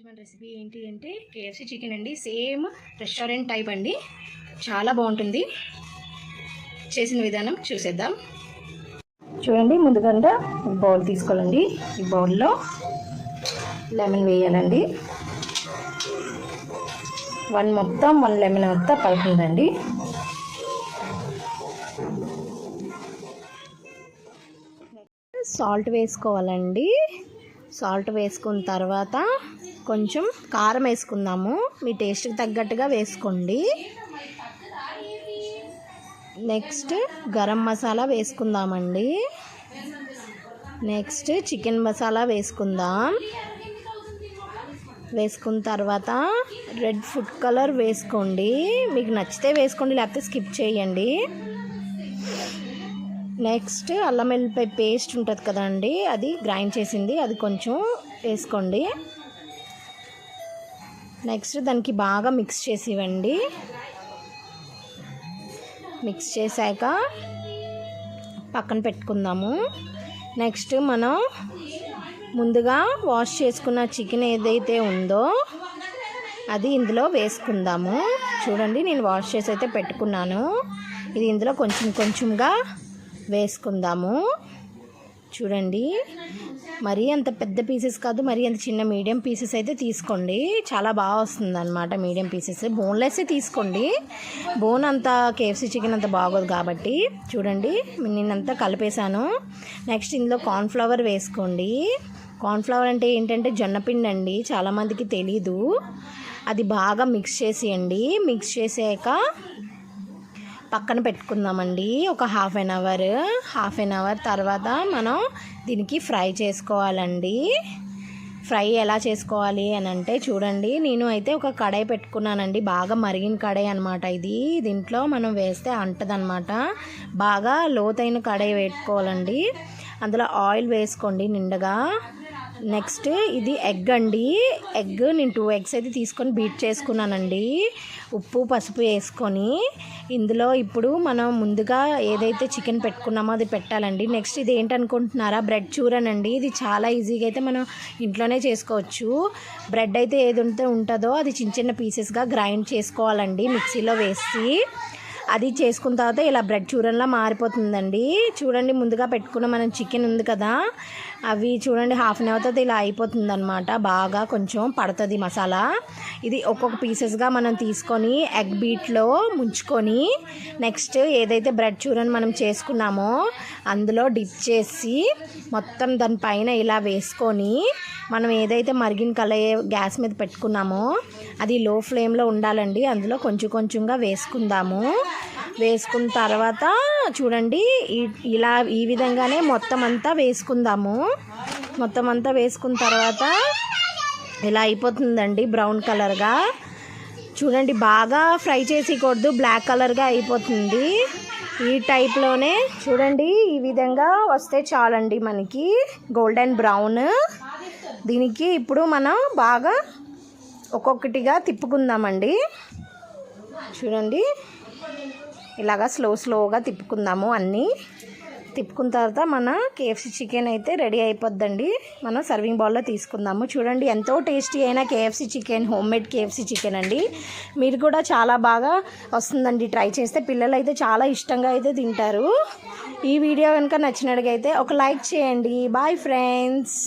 ఈరోజు మన రెసిపీ ఏంటి అంటే కేఎఫ్సి చికెన్ అండి. సేమ్ రెస్టారెంట్ టైప్ అండి. చాలా బాగుంటుంది. చేసిన విధానం చూసేద్దాం. చూడండి ముందుగా బౌల్ తీసుకోవాలండి. ఈ బౌల్లో లెమన్ వేయాలండి. వన్ మొత్తం వన్ లెమన్ మొత్తం పలుకుందండి సాల్ట్ వేసుకోవాలండి. సాల్ట్ వేసుకున్న తర్వాత కొంచెం కారం వేసుకుందాము. మీ టేస్ట్కి తగ్గట్టుగా వేసుకోండి. నెక్స్ట్ గరం మసాలా వేసుకుందామండి. నెక్స్ట్ చికెన్ మసాలా వేసుకుందాం. వేసుకున్న తర్వాత రెడ్ ఫుడ్ కలర్ వేసుకోండి. మీకు నచ్చితే వేసుకోండి లేకపోతే స్కిప్ చేయండి. నెక్స్ట్ అల్లం వెల్లిపాయ పేస్ట్ ఉంటుంది కదండి అది గ్రైండ్ చేసింది అది కొంచెం వేసుకోండి. నెక్స్ట్ దానికి బాగా మిక్స్ చేసి ఇవ్వండి మిక్స్ చేశాక పక్కన పెట్టుకుందాము. నెక్స్ట్ మనం ముందుగా వాష్ చేసుకున్న చికెన్ ఏదైతే ఉందో అది ఇందులో వేసుకుందాము. చూడండి నేను వాష్ చేసి అయితే పెట్టుకున్నాను. ఇది ఇందులో కొంచెం కొంచెంగా వేసుకుందాము. చూడండి. మరీ అంత పెద్ద పీసెస్ కాదు మరీ అంత చిన్న మీడియం పీసెస్ అయితే తీసుకోండి. చాలా బాగా వస్తుంది అనమాట మీడియం పీసెస్ బోన్లెస్ తీసుకోండి. బోన్ అంత కేఎఫ్సీ చికెన్ అంత బాగోదు కాబట్టి. చూడండి నేనంతా కలిపేశాను. నెక్స్ట్ ఇందులో కార్న్ఫ్లవర్ వేసుకోండి. కార్న్ఫ్లవర్ అంటే ఏంటంటే జొన్నపిండి అండి. చాలామందికి తెలీదు. అది బాగా మిక్స్ చేసేయండి. మిక్స్ చేసాక పక్కన పెట్టుకుందామండి. ఒక half an hour half an hour తర్వాత మనం దీనికి ఫ్రై చేసుకోవాలండి. ఫ్రై ఎలా చేసుకోవాలి అని అంటే చూడండి నేను అయితే ఒక కడాయి పెట్టుకున్నానండి. బాగా మరిగిన కడాయి అనమాట ఇది. దీంట్లో మనం వేస్తే అంటదనమాట బాగా లోతైన కడాయి పెట్టుకోవాలండి అందులో ఆయిల్ వేసుకోండి నిండగా. నెక్స్ట్ ఇది ఎగ్ అండి. ఎగ్ నేను టూ ఎగ్స్ అయితే తీసుకొని బీట్ చేసుకున్నానండి. ఉప్పు పసుపు వేసుకొని. ఇందులో ఇప్పుడు మనం ముందుగా ఏదైతే చికెన్ పెట్టుకున్నామో అది పెట్టాలండి. నెక్స్ట్ ఇది ఏంటనుకుంటున్నారా? బ్రెడ్ చూరనండి. ఇది చాలా ఈజీగా అయితే మనం ఇంట్లోనే చేసుకోవచ్చు. బ్రెడ్ అయితే ఏది ఉంటే ఉంటుందో అది చిన్న చిన్న పీసెస్గా గ్రైండ్ చేసుకోవాలండి మిక్సీలో వేసి. అది చేసుకున్న తర్వాత ఇలా బ్రెడ్ చూరన్లా మారిపోతుందండి. చూడండి ముందుగా పెట్టుకున్న మనం చికెన్ ఉంది కదా. అవి చూడండి హాఫ్ అన్ అవర్ తర్వాత ఇలా అయిపోతుంది అనమాట బాగా కొంచెం పడుతుంది మసాలా. ఇది ఒక్కొక్క పీసెస్గా మనం తీసుకొని ఎగ్ బీట్లో ముంచుకొని నెక్స్ట్ ఏదైతే బ్రెడ్ చూరని మనం చేసుకున్నామో అందులో డిప్ చేసి మొత్తం దానిపైన ఇలా వేసుకొని మనం ఏదైతే మరిగిన కలయ గ్యాస్ మీద పెట్టుకున్నామో అది లో ఫ్లేమ్లో ఉండాలండి. అందులో కొంచెం కొంచెంగా వేసుకుందాము. వేసుకున్న తర్వాత చూడండి. ఇలా ఈ విధంగానే మొత్తం అంతా వేసుకుందాము. మొత్తం అంతా వేసుకున్న తర్వాత ఇలా అయిపోతుందండి బ్రౌన్ కలర్గా. చూడండి బాగా ఫ్రై చేసేయకూడదు. బ్లాక్ కలర్గా అయిపోతుంది. ఈ టైప్లోనే చూడండి ఈ విధంగా వస్తే చాలండి మనకి. Golden brown. దీనికి ఇప్పుడు మనం బాగా ఒక్కొక్కటిగా తిప్పుకుందామండి. చూడండి. ఇలాగా స్లో స్లోగా తిప్పుకుందాము అన్నీ. తిప్పుకున్న తర్వాత మన కేఎఫ్సీ చికెన్ అయితే రెడీ అయిపోద్దండి. మనం సర్వింగ్ బౌల్లో తీసుకుందాము. చూడండి ఎంతో టేస్టీ అయిన KFC chicken home made chicken అండి. మీరు కూడా చాలా బాగా వస్తుందండి. ట్రై చేస్తే పిల్లలు అయితే చాలా ఇష్టంగా అయితే తింటారు. ఈ వీడియో కనుక నచ్చినట్టుగైతే ఒక లైక్ చేయండి. Bye friends